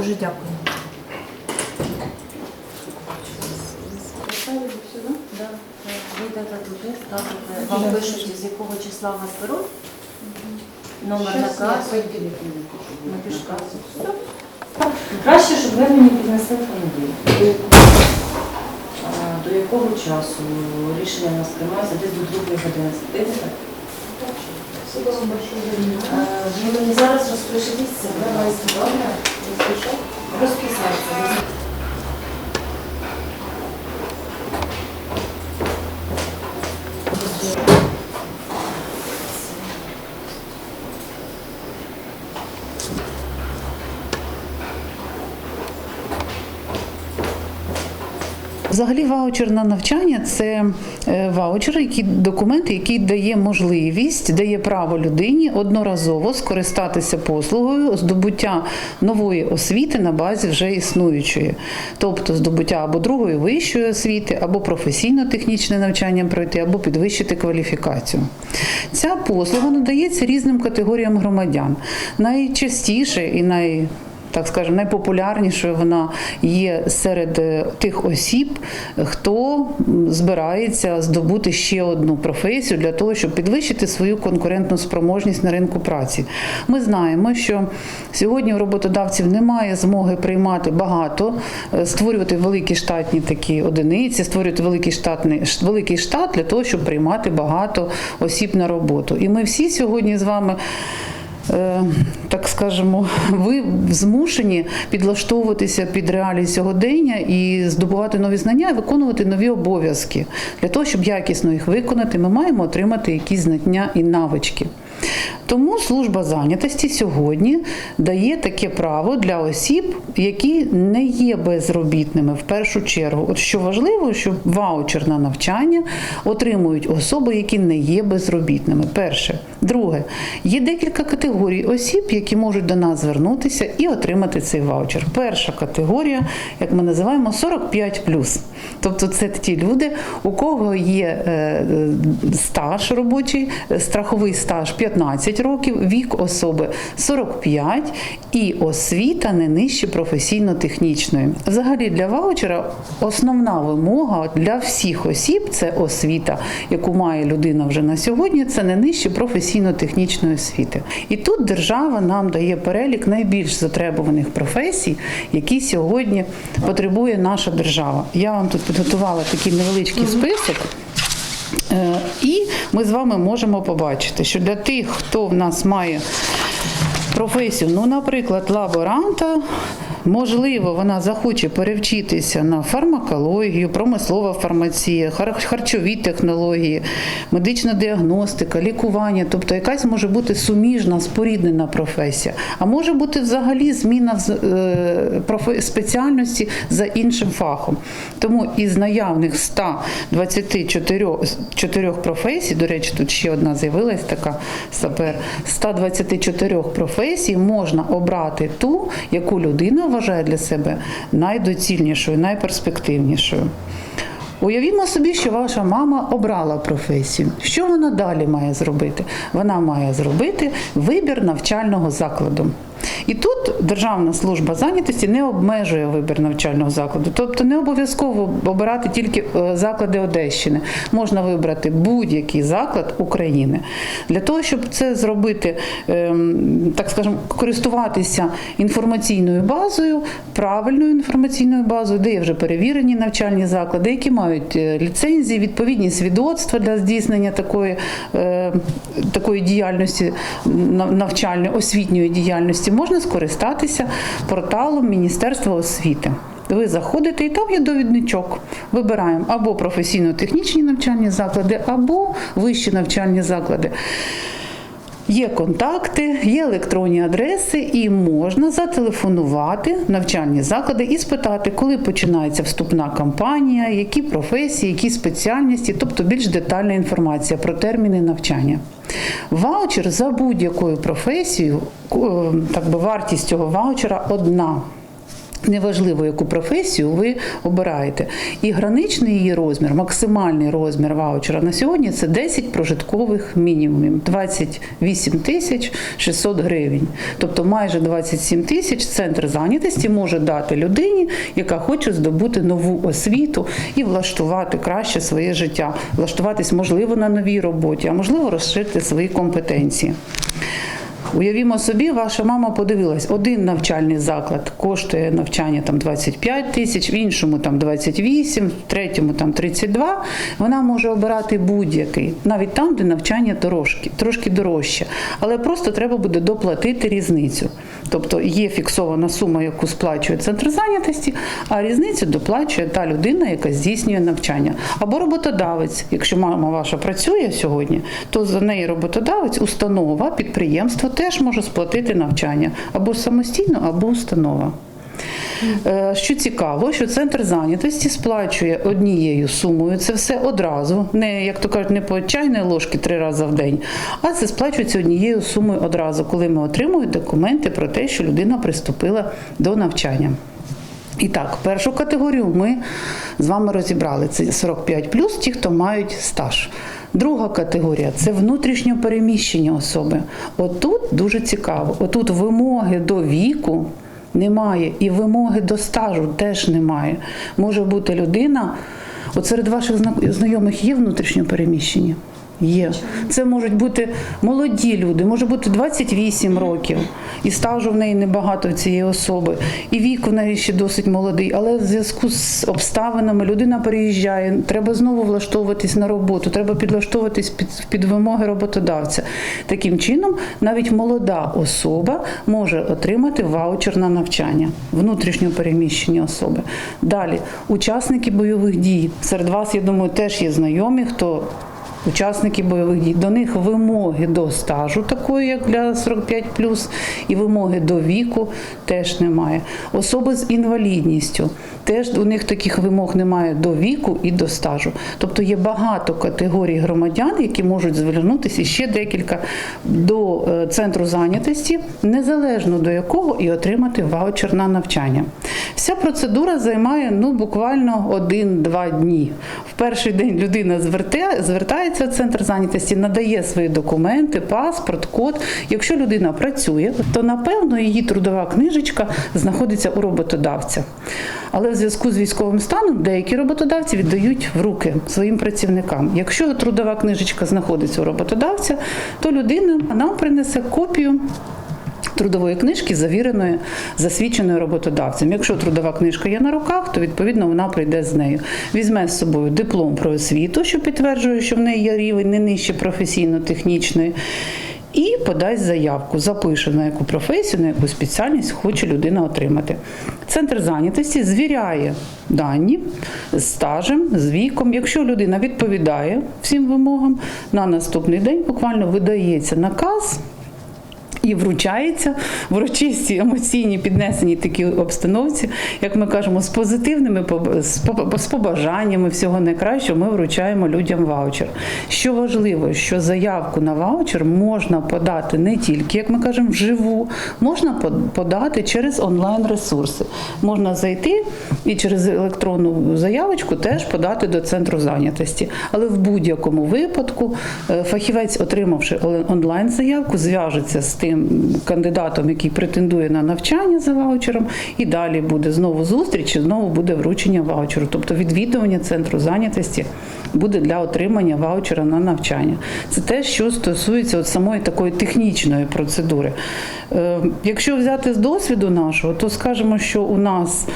Дуже дякую. Ви йдете туди, скажете, вам пишуть, з якого числа вас беруть, номер наказу, напишка. Краще, щоб ви мені піднесли. А, До якого часу рішення у нас приймається? Десь до другої години. Е, Ви мені зараз розпишіться, ви маєте Розписатися. Взагалі, ваучер на навчання це е, ваучер, який документ, який дає можливість, дає право людині одноразово скористатися послугою здобуття нової освіти на базі вже існуючої, тобто здобуття або другої вищої освіти, або професійно-технічне навчання пройти, або підвищити кваліфікацію. Ця послуга надається різним категоріям громадян. Найчастіше і най так скажемо, найпопулярнішою вона є серед е, тих осіб, хто збирається здобути ще одну професію для того, щоб підвищити свою конкурентну спроможність на ринку праці. Ми знаємо, що сьогодні у роботодавців немає змоги приймати багато, е, створювати великі штатні такі одиниці, створювати великий штатний великий штат для того, щоб приймати багато осіб на роботу. І ми всі сьогодні з вами так скажемо, ви змушені підлаштовуватися під реалії сьогодення і здобувати нові знання і виконувати нові обов'язки. Для того, щоб якісно їх виконати, ми маємо отримати якісь знання і навички. Тому служба зайнятості сьогодні дає таке право для осіб, які не є безробітними в першу чергу. От що важливо, що ваучер на навчання отримують особи, які не є безробітними. Перше, друге, є декілька категорій осіб, які можуть до нас звернутися і отримати цей ваучер. Перша категорія, як ми називаємо, 45+. Тобто це ті люди, у кого є е, е, стаж робочий, е, страховий стаж 15 років, вік особи 45 і освіта не нижче професійно-технічної. Взагалі для ваучера основна вимога для всіх осіб це освіта, яку має людина вже на сьогодні, це не нижче професійно-технічної освіти. І тут держава нам дає перелік найбільш затребуваних професій, які сьогодні потребує наша держава. Я вам тут підготувала такий невеличкий список. Е, І ми з вами можемо побачити, що для тих, хто в нас має професію, ну, наприклад, лаборанта, можливо, вона захоче перевчитися на фармакологію, промислова фармація, харчові технології, медична діагностика, лікування, тобто якась може бути суміжна, споріднена професія, а може бути взагалі зміна е, спеціальності за іншим фахом. Тому із наявних 124 чотирьох професій, до речі, тут ще одна з'явилась така сапер, 124 професій можна обрати ту, яку людина вважає для себе найдоцільнішою, найперспективнішою. Уявімо собі, що ваша мама обрала професію. Що вона далі має зробити? Вона має зробити вибір навчального закладу. І тут Державна служба зайнятості не обмежує вибір навчального закладу, тобто не обов'язково обирати тільки е, заклади Одещини. Можна вибрати будь-який заклад України. Для того, щоб це зробити, ем, так скажемо, користуватися інформаційною базою, правильною інформаційною базою, де є вже перевірені навчальні заклади, які мають е, ліцензії, відповідні свідоцтва для здійснення такої, е, такої діяльності навчальної освітньої діяльності, можна скористатися порталом Міністерства освіти. Ви заходите і там є довідничок. Вибираємо або професійно-технічні навчальні заклади, або вищі навчальні заклади. Є контакти, є електронні адреси, і можна зателефонувати навчальні заклади і спитати, коли починається вступна кампанія, які професії, які спеціальності, тобто більш детальна інформація про терміни навчання. Ваучер за будь-якою професією, ку- е, так би вартість цього ваучера одна. Неважливо, яку професію ви обираєте. І граничний її розмір, максимальний розмір ваучера на сьогодні це 10 прожиткових мінімумів 28 тисяч 600 гривень. Тобто майже 27 тисяч центр зайнятості може дати людині, яка хоче здобути нову освіту і влаштувати краще своє життя, влаштуватись можливо на новій роботі, а можливо розширити свої компетенції. Уявімо собі, ваша мама подивилась, один навчальний заклад коштує навчання там 25 тисяч, в іншому там 28, в третьому там 32. Вона може обирати будь-який, навіть там, де навчання трошки, трошки дорожче. Але просто треба буде доплатити різницю. Тобто є фіксована сума, яку сплачує центр зайнятості, а різницю доплачує та людина, яка здійснює навчання. Або роботодавець, якщо мама ваша працює сьогодні, то за неї роботодавець, установа, підприємство теж може сплатити навчання або самостійно, або установа. Е, Що цікаво, що центр зайнятості сплачує однією сумою це все одразу, не як то кажуть, не по чайної ложки три рази в день, а це сплачується однією сумою одразу, коли ми отримуємо документи про те, що людина приступила до навчання. І так, першу категорію ми з вами розібрали. Це 45 ті, хто мають стаж. Друга категорія це внутрішньо переміщення особи. Отут дуже цікаво. Отут вимоги до віку немає, і вимоги до стажу теж немає. Може бути людина. От серед ваших зна- знайомих є внутрішньо переміщення? Є. Це можуть бути молоді люди, може бути 28 років, і стажу в неї небагато цієї особи, і вік в неї ще досить молодий, але в зв'язку з обставинами людина переїжджає, треба знову влаштовуватись на роботу, треба підлаштовуватись під, під вимоги роботодавця. Таким чином, навіть молода особа може отримати ваучер на навчання, внутрішньо переміщені особи. Далі, учасники бойових дій. Серед вас, я думаю, теж є знайомі, хто Учасники бойових дій до них вимоги до стажу, такої як для 45 і вимоги до віку теж немає. Особи з інвалідністю теж у них таких вимог немає до віку і до стажу. Тобто є багато категорій громадян, які можуть звернутися ще декілька до е, центру зайнятості, незалежно до якого і отримати ваучер на навчання. Вся процедура займає ну буквально один-два дні. В перший день людина зверте- звертається в центр зайнятості, надає свої документи, паспорт, код. Якщо людина працює, то напевно її трудова книжечка знаходиться у роботодавця. Але в зв'язку з військовим станом деякі роботодавці віддають в руки своїм працівникам. Якщо трудова книжечка знаходиться у роботодавця, то людина нам принесе копію трудової книжки, завіреної, засвідченою роботодавцем. Якщо трудова книжка є на руках, то відповідно вона прийде з нею. Візьме з собою диплом про освіту, що підтверджує, що в неї є рівень не нижче професійно-технічної. І подасть заявку, запише на яку професію, на яку спеціальність хоче людина отримати. Центр зайнятості звіряє дані з стажем, з віком. Якщо людина відповідає всім вимогам, на наступний день буквально видається наказ. І вручається в урочистій емоційній піднесеній такій обстановці, як ми кажемо, з позитивними з побажаннями всього найкращого, ми вручаємо людям ваучер. Що важливо, що заявку на ваучер можна подати не тільки, як ми кажемо, вживу, можна под- подати через онлайн-ресурси. Можна зайти і через електронну заявочку теж подати до центру зайнятості. Але в будь-якому випадку е, фахівець, отримавши онлайн заявку, зв'яжеться з тим кандидатом, який претендує на навчання за ваучером, і далі буде знову зустріч, і знову буде вручення ваучеру. Тобто відвідування центру зайнятості буде для отримання ваучера на навчання. Це те, що стосується от самої такої технічної процедури. Е, Якщо взяти з досвіду нашого, то скажемо, що у нас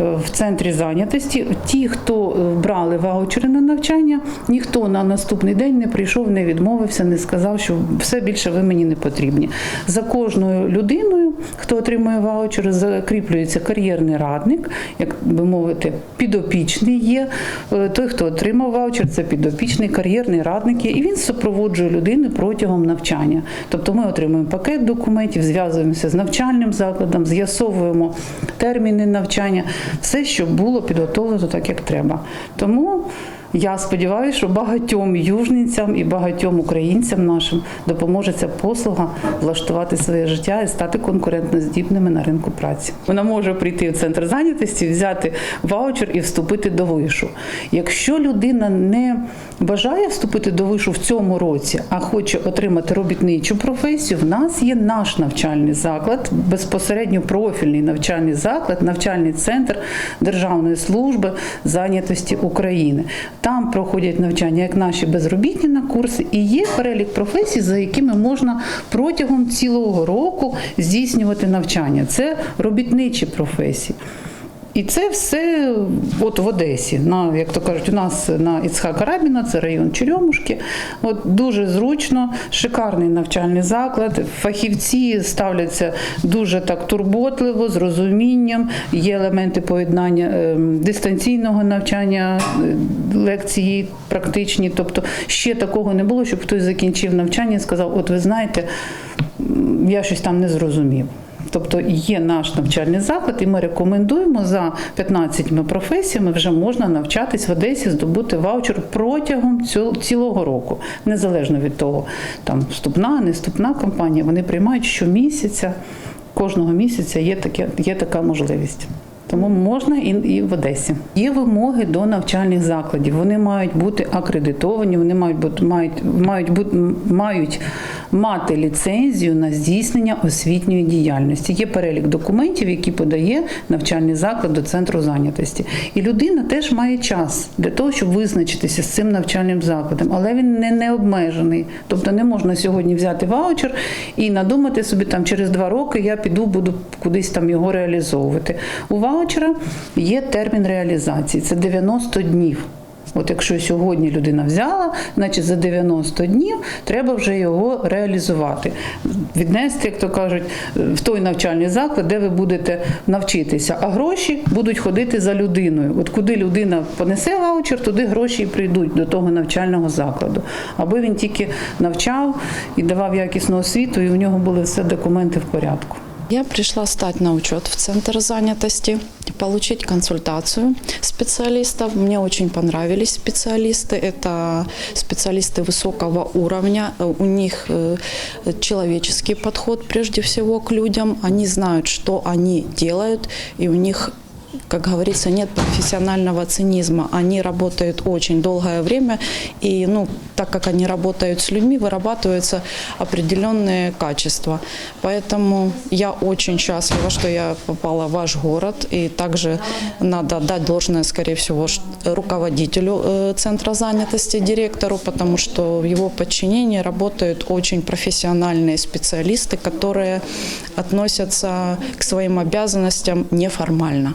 е, в центрі зайнятості ті, хто е, брали ваучери на навчання, ніхто на наступний день не прийшов, не відмовився, не сказав, що все більше ви мені не потрібні. За кожною людиною, хто отримує ваучер, закріплюється кар'єрний радник, як би мовити, підопічний є. Е, Той, хто отримав ваучер, це підопічний кар'єрний радник є, і він супроводжує людину протягом навчання. Тобто ми отримуємо пакет документів, зв'язуємося з навчальним закладом, з'ясовуємо терміни навчання, все, що було підготовлено так, як треба. Тому Я сподіваюся, що багатьом южницям і багатьом українцям нашим допоможе ця послуга влаштувати своє життя і стати конкурентноздібними на ринку праці. Вона може прийти в центр зайнятості, взяти ваучер і вступити до вишу. Якщо людина не бажає вступити до вишу в цьому році, а хоче отримати робітничу професію, в нас є наш навчальний заклад, безпосередньо профільний навчальний заклад, навчальний центр Державної служби зайнятості України. Там проходять навчання як наші безробітні на курси, і є перелік професій, за якими можна протягом цілого року здійснювати навчання. Це робітничі професії. І це все от в Одесі. На, як то кажуть, у нас на Іцхака Рабіна, це район Черемушки. От дуже зручно, шикарний навчальний заклад. Фахівці ставляться дуже так турботливо, з розумінням. Є елементи поєднання ем, дистанційного навчання, е, лекції практичні. Тобто ще такого не було, щоб хтось закінчив навчання і сказав: От ви знаєте, я щось там не зрозумів. Тобто є наш навчальний заклад, і ми рекомендуємо за 15 професіями вже можна навчатись в Одесі, здобути ваучер протягом цілого року, незалежно від того, там вступна, не вступна компанія. Вони приймають щомісяця, кожного місяця є, таке, є така можливість. Тому можна і, і в Одесі. Є вимоги до навчальних закладів. Вони мають бути акредитовані, вони мають бути мають, мають бути мають мати ліцензію на здійснення освітньої діяльності. Є перелік документів, які подає навчальний заклад до центру зайнятості. І людина теж має час для того, щоб визначитися з цим навчальним закладом, але він не, не обмежений. Тобто не можна сьогодні взяти ваучер і надумати собі там через два роки я піду, буду кудись там його реалізовувати. У ваучера є термін реалізації це 90 днів. От якщо сьогодні людина взяла, значить за 90 днів треба вже його реалізувати, віднести, як то кажуть, в той навчальний заклад, де ви будете навчитися. А гроші будуть ходити за людиною. От куди людина понесе ваучер, туди гроші і прийдуть до того навчального закладу. Аби він тільки навчав і давав якісну освіту, і у нього були все документи в порядку. Я пришла стать на учет в центр занятости, получить консультацию специалистов. Мне очень понравились специалисты. Это специалисты высокого уровня. У них э, человеческий подход прежде всего к людям. Они знают, что они делают, и у них как говорится, нет профессионального цинизма. Они работают очень долгое время, и ну, так как они работают с людьми, вырабатываются определенные качества. Поэтому я очень счастлива, что я попала в ваш город, и также надо дать должное, скорее всего, руководителю э, Центра занятости, директору, потому что в его подчинении работают очень профессиональные специалисты, которые относятся к своим обязанностям неформально.